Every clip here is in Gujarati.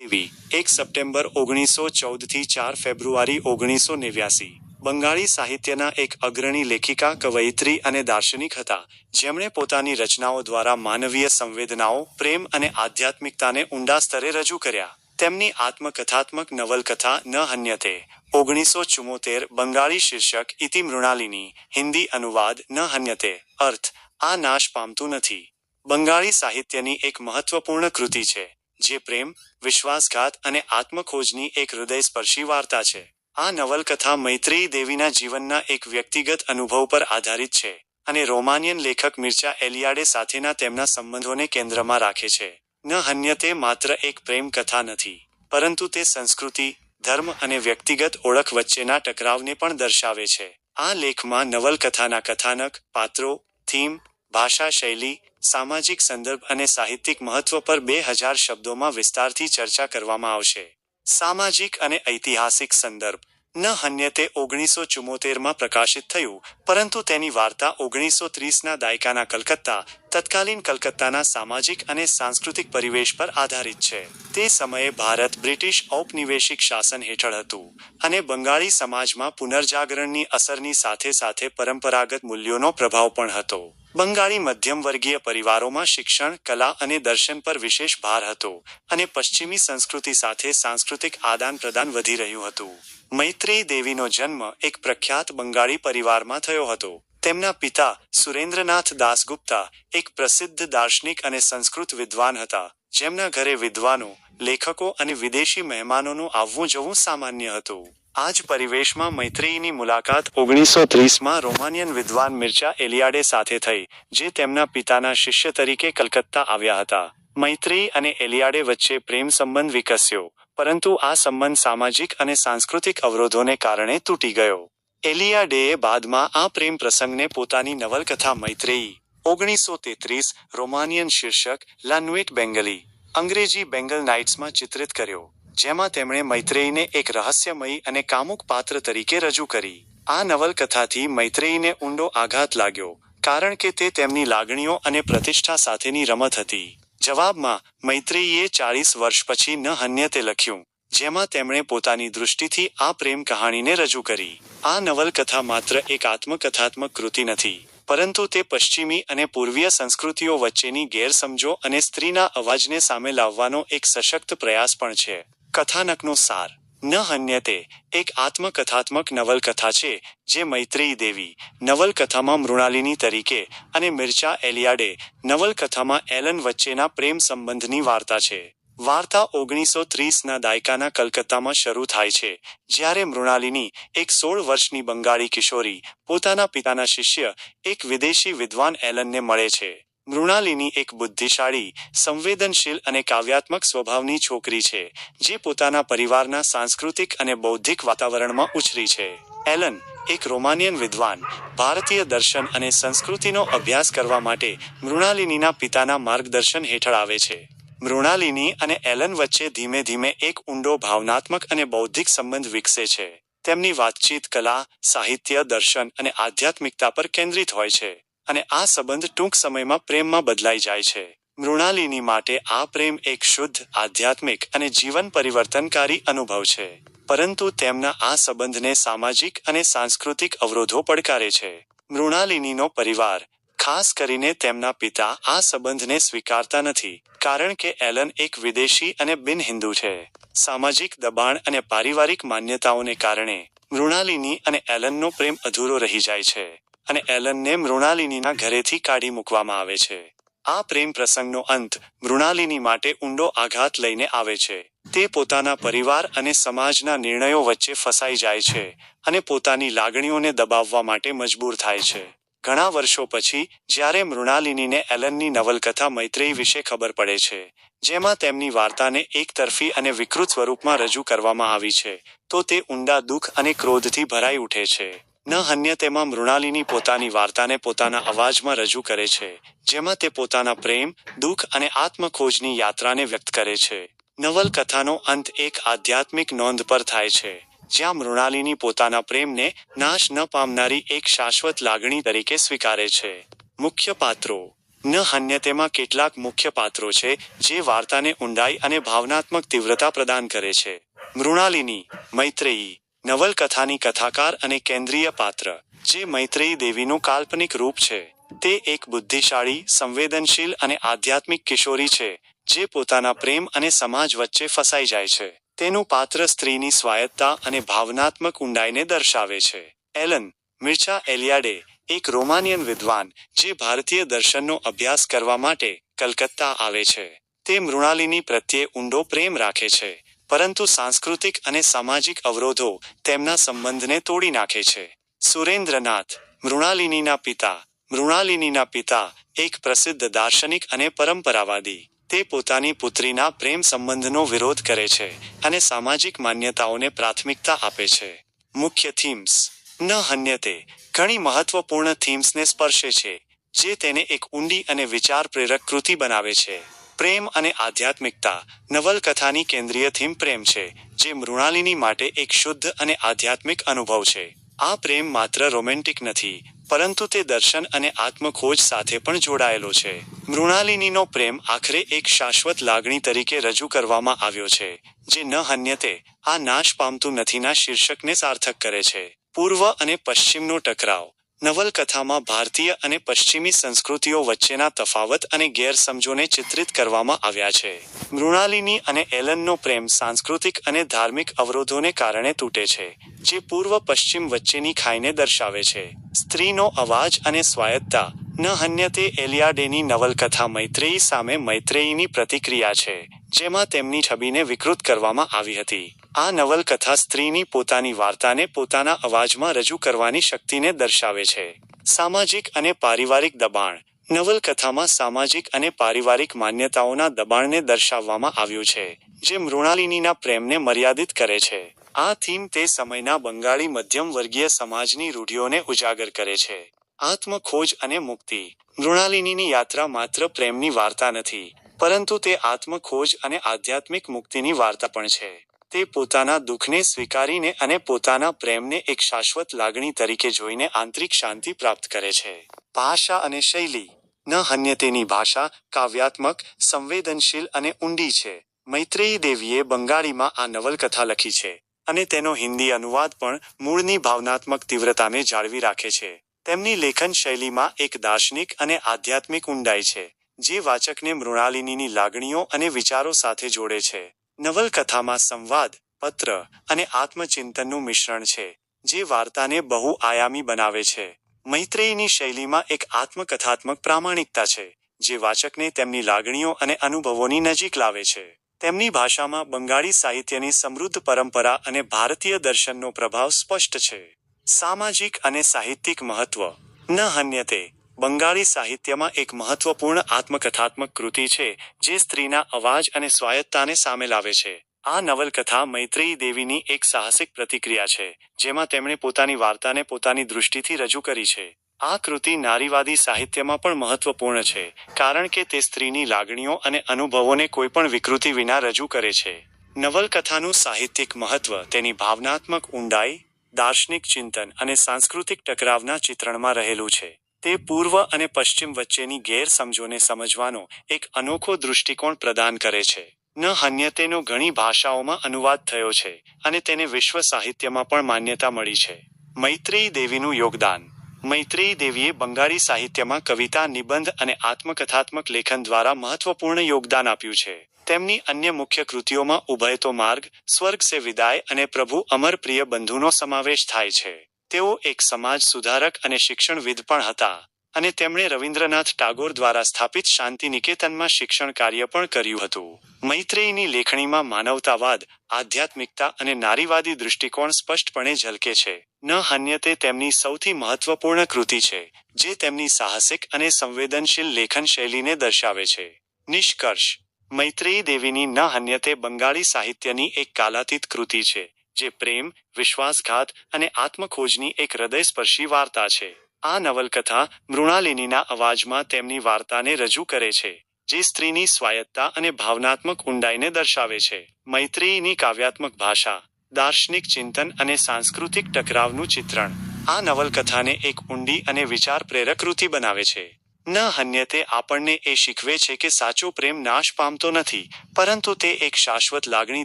દેવી એક સપ્ટેમ્બર ઓગણીસો ચૌદથી ચાર ફેબ્રુઆરી ઓગણીસો નેવ્યાસી બંગાળી સાહિત્યના એક અગ્રણી લેખિકા, કવયિત્રી અને દાર્શનિક હતા. જેમણે પોતાની રચનાઓ દ્વારા માનવીય સંવેદનાઓ, પ્રેમ અને આધ્યાત્મિકતાને ઊંડા સ્તરે રજૂ કર્યા. તેમની આત્મકથાત્મક નવલકથા ન હન્યતે ઓગણીસો ચુમ્મોતેર બંગાળી શીર્ષક ઇતિ મૃણાલિની, હિન્દી અનુવાદ ન હન્યતે અર્થ, આ નાશ પામતું નથી. બંગાળી સાહિત્યની એક મહત્વપૂર્ણ કૃતિ છે. જે પ્રેમ, વિશ્વાસઘાત અને આત્મખોજની એક હૃદયસ્પર્શી વાર્તા છે. આ નવલકથા મૈત્રેયી દેવીના જીવનના એક વ્યક્તિગત અનુભવ પર આધારિત છે અને રોમાનિયન લેખક મિર્ચા એલિયાડે સાથેના તેમના સંબંધોને કેન્દ્રમાં રાખે છે. ન હન્યતે માત્ર એક પ્રેમ કથા નથી, પરંતુ તે સંસ્કૃતિ, ધર્મ અને વ્યક્તિગત ઓળખ વચ્ચેના ટકરાવને પણ દર્શાવે છે. આ લેખમાં નવલકથાના કથાનક, પાત્રો, થીમ ભાષા શૈલી સામાજિક સંદર્ભ અને સાહિત્યિક મહત્વ પર બે હજાર શબ્દોમાં વિસ્તારથી ચર્ચા કરવામાં આવશે. સામાજિક અને ઐતિહાસિક સંદર્ભ. ન હન્યતે ઓગણીસો ચુમ્મોતેરમાં પ્રકાશિત થયું, પરંતુ તેની વાર્તા ઓગણીસો ત્રીસના દાયકાના કલકત્તા, તત્કાલીન કલકત્તાના સામાજિક અને સાંસ્કૃતિક પરિવેશ પર આધારિત છે. તે સમયે ભારત બ્રિટિશ ઔપનિવેશિક શાસન હેઠળ હતું અને બંગાળી સમાજમાં પુનર્જાગરણની અસરની સાથે સાથે પરંપરાગત મૂલ્યોનો પ્રભાવ પણ હતો. બંગાળી મધ્યમવર્ગીય પરિવારોમાં શિક્ષણ, કલા અને દર્શન પર વિશેષ ભાર હતો અને પશ્ચિમી સંસ્કૃતિ સાથે સાંસ્કૃતિક આદાન પ્રદાન વધી રહ્યું હતું. મૈત્રેયી દેવીનો જન્મ એક પ્રખ્યાત બંગાળી પરિવારમાં થયો હતો. તેમના પિતા સુરેન્દ્રનાથ દાસગુપ્તા એક પ્રસિદ્ધ દાર્શનિક અને સંસ્કૃત વિદ્વાન હતા. જેમના ઘરે વિદ્વાનો, લેખકો અને વિદેશી મહેમાનોનું આવવું જવું સામાન્ય હતું. આ જ પરિવેશમાં મૈત્રેયીની મુલાકાત ઓગણીસો ત્રીસમાં રોમાનિયન વિદ્વાન મિર્ચા એલિયાડે સાથે થઈ, જે તેમના પિતાના શિષ્ય તરીકે કલકત્તા આવ્યા હતા. મૈત્રેયી અને એલિયાડે વચ્ચે પ્રેમ સંબંધ વિકસ્યો, પરંતુ આ સંબંધ સામાજિક અને સાંસ્કૃતિક અવરોધોને કારણે તૂટી ગયો. એલિયાડેએ બાદમાં આ પ્રેમ પ્રસંગને પોતાની નવલકથા મૈત્રેયી ઓગણીસો તેત્રીસ રોમાનિયન શીર્ષક લાન્વેટ બેંગલી, અંગ્રેજી બેંગલ નાઇટ્સમાં ચિત્રિત કર્યો. જેમાં તેમણે મૈત્રેયીને એક રહસ્યમયી અને કામુક પાત્ર તરીકે રજૂ કરી. આ નવલકથાથી મૈત્રેયીને ઊંડો આઘાત લાગ્યો, કારણ કે તે તેમની લાગણીઓ અને પ્રતિષ્ઠા સાથેની રમત હતી. જવાબમાં, મૈત્રેયીએ ચાળીસ વર્ષ પછી ન હન્યતે લખ્યું, જેમાં તેમણે પોતાની દૃષ્ટિથી આ પ્રેમ કહાણીને રજૂ કરી. આ નવલકથા માત્ર એક આત્મકથાત્મક કૃતિ નથી, પરંતુ તે પશ્ચિમી અને પૂર્વીય સંસ્કૃતિઓ વચ્ચેની ગેરસમજો અને સ્ત્રીના અવાજને સામે લાવવાનો એક સશક્ત પ્રયાસ પણ છે. કથાનકનો સાર. ન હન્યતે એક આત્મકથાત્મક નવલકથા છે, જે મૈત્રેયી દેવી નવલકથામાં મૃણાલિની તરીકે અને મિર્ચા એલિયાડે નવલકથામાં એલન વચ્ચેના પ્રેમ સંબંધની વાર્તા છે. વાર્તા ઓગણીસો ત્રીસના દાયકાના કલકત્તામાં શરૂ થાય છે, જ્યારે મૃણાલિની એક સોળ વર્ષની બંગાળી કિશોરી પોતાના પિતાના શિષ્ય, એક વિદેશી વિદ્વાન એલનને મળે છે. મૃણાલિની એક બુદ્ધિશાળી, સંવેદનશીલ અને કાવ્યાત્મક સ્વભાવની છોકરી છે, જે પોતાના પરિવારના સાંસ્કૃતિક અને બૌદ્ધિક વાતાવરણમાં ઉછરી છે. એલન, એક રોમાનિયન વિદ્વાન, ભારતીય દર્શન અને સંસ્કૃતિનો અભ્યાસ કરવા માટે મૃણાલિનીના પિતાના માર્ગદર્શન હેઠળ આવે છે. મૃણાલિની અને એલન વચ્ચે ધીમે ધીમે એક ઊંડો ભાવનાત્મક અને બૌદ્ધિક સંબંધ વિકસે છે. તેમની વાતચીત કલા, સાહિત્ય, દર્શન અને આધ્યાત્મિકતા પર કેન્દ્રિત હોય છે. અને આ સંબંધ ટૂંક સમયમાં પ્રેમમાં બદલાઈ જાય છે. મૃણાલિની માટે આ પ્રેમ એક શુદ્ધ, આધ્યાત્મિક અને જીવન પરિવર્તનકારી અનુભવ છે. પરંતુ તેમના આ સંબંધને સામાજિક અને સાંસ્કૃતિક અવરોધો પડકારે છે. મૃણાલિનીનો પરિવાર, ખાસ કરીને તેમના પિતા, આ સંબંધને સ્વીકારતા નથી, કારણ કે એલન એક વિદેશી અને બિન હિન્દુ છે. સામાજિક દબાણ અને પારિવારિક માન્યતાઓને કારણે મૃણાલિની અને એલનનો પ્રેમ અધૂરો રહી જાય છે. અને એલનને મૃણાલિનીના ઘરેથી કાઢી મૂકવામાં આવે છે. આ પ્રેમ પ્રસંગનો અંત મૃણાલિની માટે ઊંડો આઘાત લઈને આવે છે. તે પોતાના પરિવાર અને સમાજના નિર્ણયો વચ્ચે ફસાઈ જાય છે અને પોતાની લાગણીઓને દબાવવા માટે મજબૂર થાય છે. ઘણા વર્ષો પછી, જ્યારે મૃણાલિનીને એલનની નવલકથા મૈત્રેયી વિશે ખબર પડે છે, જેમાં તેમની વાર્તાને એકતરફી અને વિકૃત સ્વરૂપમાં રજૂ કરવામાં આવી છે, તો તે ઊંડા દુઃખ અને ક્રોધથી ભરાઈ ઉઠે છે. ન હન્યતેમાં મૃણાલિની પોતાની વાર્તાને પોતાના અવાજમાં રજૂ કરે છે, જેમાં તે પોતાના પ્રેમ, દુઃખ અને આત્મખોજની યાત્રાને વ્યક્ત કરે છે. નવલકથાનો અંત એક આધ્યાત્મિક નોંધ પર થાય છે, જ્યાં મૃણાલિની પોતાના પ્રેમને નાશ ન પામનારી એક શાશ્વત લાગણી તરીકે સ્વીકારે છે. મુખ્ય પાત્રો. ન હન્યતેમાં કેટલાક મુખ્ય પાત્રો છે, જે વાર્તાને ઊંડાઈ અને ભાવનાત્મક તીવ્રતા પ્રદાન કરે છે. મૃણાલિની, મૈત્રેયી. નવલકથાની કથાકાર અને કેન્દ્રીય પાત્ર, જે મૈત્રેયી દેવીનું કાલ્પનિક રૂપ છે. તે એક બુદ્ધિશાળી, સંવેદનશીલ અને આધ્યાત્મિક કિશોરી છે, જે પોતાના પ્રેમ અને સમાજ વચ્ચે ફસાઈ જાય છે. તેનું પાત્ર સ્ત્રીની સ્વાયત્તા અને ભાવનાત્મક ઊંડાઈને દર્શાવે છે. એલન મિર્ચા એલિયાડે એક રોમાનિયન વિદ્વાન, જે ભારતીય દર્શનનો અભ્યાસ કરવા માટે કલકત્તા આવે છે. તે મૃણાલિની પ્રત્યે ઊંડો પ્રેમ રાખે છે. પરંતુ સાંસ્કૃતિક અને સામાજિક અવરોધો તેમના સંબંધને તોડી નાખે છે. સુરેન્દ્રનાથ, મૃણાલિનીના પિતા. મૃણાલિનીના પિતા એક પ્રસિદ્ધ દાર્શનિક અને પરંપરાવાદી. તે પોતાની પુત્રીના પ્રેમ સંબંધનો વિરોધ કરે છે અને સામાજિક માન્યતાઓને પ્રાથમિકતા આપે છે. મુખ્ય થીમ્સ. ન હન્યતે ઘણી મહત્વપૂર્ણ થીમ્સને સ્પર્શે છે, જે તેને એક ઊંડી અને વિચાર પ્રેરક કૃતિ બનાવે છે. પ્રેમ અને આધ્યાત્મિકતા નવલકથાની કેન્દ્રીય થીમ પ્રેમ છે, જે મૃણાલિની માટે એક શુદ્ધ અને આધ્યાત્મિક અનુભવ છે. આ પ્રેમ માત્ર રોમેન્ટિક નથી, પરંતુ તે દર્શન અને આત્મખોજ સાથે પણ જોડાયેલો છે. મૃણાલિનીનો પ્રેમ આખરે એક શાશ્વત લાગણી તરીકે રજૂ કરવામાં આવ્યો છે, જે ન હન્યતે આ નાશ પામતું નથીના શીર્ષકને સાર્થક કરે છે. પૂર્વ અને પશ્ચિમનો ટકરાવ. નવલકથામાં ભારતીય અને પશ્ચિમી સંસ્કૃતિઓ વચ્ચેના તફાવત અને ગેરસમજોને ચિત્રિત કરવામાં આવ્યા છે. મૃણાલિની અને એલનનો પ્રેમ સાંસ્કૃતિક અને ધાર્મિક અવરોધોને કારણે તૂટે છે, જે પૂર્વ પશ્ચિમ વચ્ચેની ખાઈને દર્શાવે છે. સ્ત્રીનો અવાજ અને સ્વાયત્તા ન હન્યતે એલિયાડેની નવલકથા મૈત્રેયી સામે મૈત્રેયીની પ્રતિક્રિયા છે, જેમાં તેમની છબીને વિકૃત કરવામાં આવી હતી. આ નવલકથા સ્ત્રીની પોતાની વાર્તાને પોતાના અવાજમાં રજૂ કરવાની શક્તિને દર્શાવે છે. સામાજિક અને પારિવારિક દબાણ. નવલકથામાં સામાજિક અને પારિવારિક માન્યતાઓના દબાણને દર્શાવવામાં આવ્યું છે, જે મૃણાલિનીના પ્રેમને મર્યાદિત કરે છે. આ થીમ તે સમયના બંગાળી મધ્યમ વર્ગીય સમાજની રૂઢિઓને ઉજાગર કરે છે. આત્મખોજ અને મુક્તિ. મૃણાલિનીની યાત્રા માત્ર પ્રેમની વાર્તા નથી, પરંતુ તે આત્મખોજ અને આધ્યાત્મિક મુક્તિની વાર્તા પણ છે. તે પોતાના દુઃખને સ્વીકારીને અને પોતાના પ્રેમને એક શાશ્વત લાગણી તરીકે જોઈને આંતરિક શાંતિ પ્રાપ્ત કરે છે. ભાષા અને શૈલી. ન હન્યતેની ભાષા કાવ્યાત્મક, સંવેદનશીલ અને ઊંડી છે. મૈત્રેયી દેવીએ બંગાળીમાં આ નવલકથા લખી છે અને તેનો હિન્દી અનુવાદ પણ મૂળની ભાવનાત્મક તીવ્રતાને જાળવી રાખે છે. તેમની લેખન શૈલીમાં એક દાર્શનિક અને આધ્યાત્મિક ઊંડાઈ છે, જે વાચકને મૃણાલિનીની લાગણીઓ અને વિચારો સાથે જોડે છે. નવલકથામાં સંવાદ, પત્ર અને આત્મચિંતનનું મિશ્રણ છે, જે વાર્તાને બહુ આયામી બનાવે છે. મૈત્રેયીની શૈલીમાં એક આત્મકથાત્મક પ્રામાણિકતા છે, જે વાચકને તેમની લાગણીઓ અને અનુભવોની નજીક લાવે છે. તેમની ભાષામાં બંગાળી સાહિત્યની સમૃદ્ધ પરંપરા અને ભારતીય દર્શનનો પ્રભાવ સ્પષ્ટ છે. સામાજિક અને સાહિત્યિક મહત્વ. ન હન્યતે બંગાળી સાહિત્યમાં એક મહત્વપૂર્ણ આત્મકથાત્મક કૃતિ છે, જે સ્ત્રીના અવાજ અને સ્વાયત્તાને સામે લાવે છે. આ નવલકથા મૈત્રેયી દેવીની એક સાહસિક પ્રતિક્રિયા છે, જેમાં તેમણે પોતાની વાર્તાને પોતાની દૃષ્ટિથી રજૂ કરી છે. આ કૃતિ નારીવાદી સાહિત્યમાં પણ મહત્વપૂર્ણ છે, કારણ કે તે સ્ત્રીની લાગણીઓ અને અનુભવોને કોઈપણ વિકૃતિ વિના રજૂ કરે છે. નવલકથાનું સાહિત્યિક મહત્વ તેની ભાવનાત્મક ઊંડાઈ દાર્શનિક ચિંતન અને સાંસ્કૃતિક ટકરાવના ચિત્રણમાં રહેલું છે. તે પૂર્વ અને પશ્ચિમ વચ્ચેની ગેરસમજોને સમજવાનો એક અનોખો દૃષ્ટિકોણ પ્રદાન કરે છે. ન હન્યતેનો ઘણી ભાષાઓમાં અનુવાદ થયો છે અને તેને વિશ્વ સાહિત્યમાં પણ માન્યતા મળી છે. મૈત્રેયી દેવીનું યોગદાન મૈત્રેયી દેવીએ બંગાળી સાહિત્યમાં કવિતા, નિબંધ અને આત્મકથાત્મક લેખન દ્વારા મહત્વપૂર્ણ યોગદાન આપ્યું છે. તેમની અન્ય મુખ્ય કૃતિઓમાં ઉભયતો માર્ગ, સ્વર્ગ સે વિદાય અને પ્રભુ અમર પ્રિય બંધુનો સમાવેશ થાય છે. તેઓ એક સમાજ સુધારક અને શિક્ષણવિદ પણ હતા. અને તેમણે રવિન્દ્રનાથ ટાગોર દ્વારા સ્થાપિત શાંતિ નિકેતનમાં શિક્ષણ કાર્ય પણ કર્યું હતું. મૈત્રેયીની લેખણીમાં માનવતાવાદ, આધ્યાત્મિકતા અને નારીવાદી દૃષ્ટિકોણ સ્પષ્ટપણે ઝલકે છે. ન હન્યતે તેમની સૌથી મહત્વપૂર્ણ કૃતિ છે, જે તેમની સાહસિક અને સંવેદનશીલ લેખન શૈલીને દર્શાવે છે. નિષ્કર્ષ. મૈત્રેયી દેવીની ન હન્યતે બંગાળી સાહિત્યની એક કાલાતીત કૃતિ છે, જે પ્રેમ, વિશ્વાસઘાત અને આત્મખોજની એક હૃદયસ્પર્શી વાર્તા છે. આ નવલકથા મૃણાલિનીના અવાજમાં તેમની વાર્તાને રજૂ કરે છે, જે સ્ત્રીની સ્વાયત્તા અને ભાવનાત્મક ઊંડાઈને દર્શાવે છે. મૈત્રીની કાવ્યાત્મક ભાષા, દાર્શનિક ચિંતન અને સાંસ્કૃતિક ટકરાવનું ચિત્રણ, આ નવલકથાને એક ઊંડી અને વિચાર પ્રેરક કૃતિ બનાવે છે. ન હન્યતે આપણને એ શીખવે છે કે સાચો પ્રેમ નાશ પામતો નથી, પરંતુ તે એક શાશ્વત લાગણી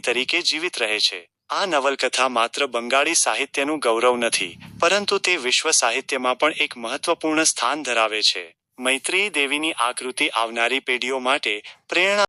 તરીકે જીવિત રહે છે. આ નવલકથા માત્ર બંગાળી સાહિત્યનું ગૌરવ નથી, પરંતુ તે વિશ્વ સાહિત્યમાં પણ એક મહત્વપૂર્ણ સ્થાન ધરાવે છે. મૈત્રી દેવીની આકૃતિ આવનારી પેઢીઓ માટે પ્રેરણા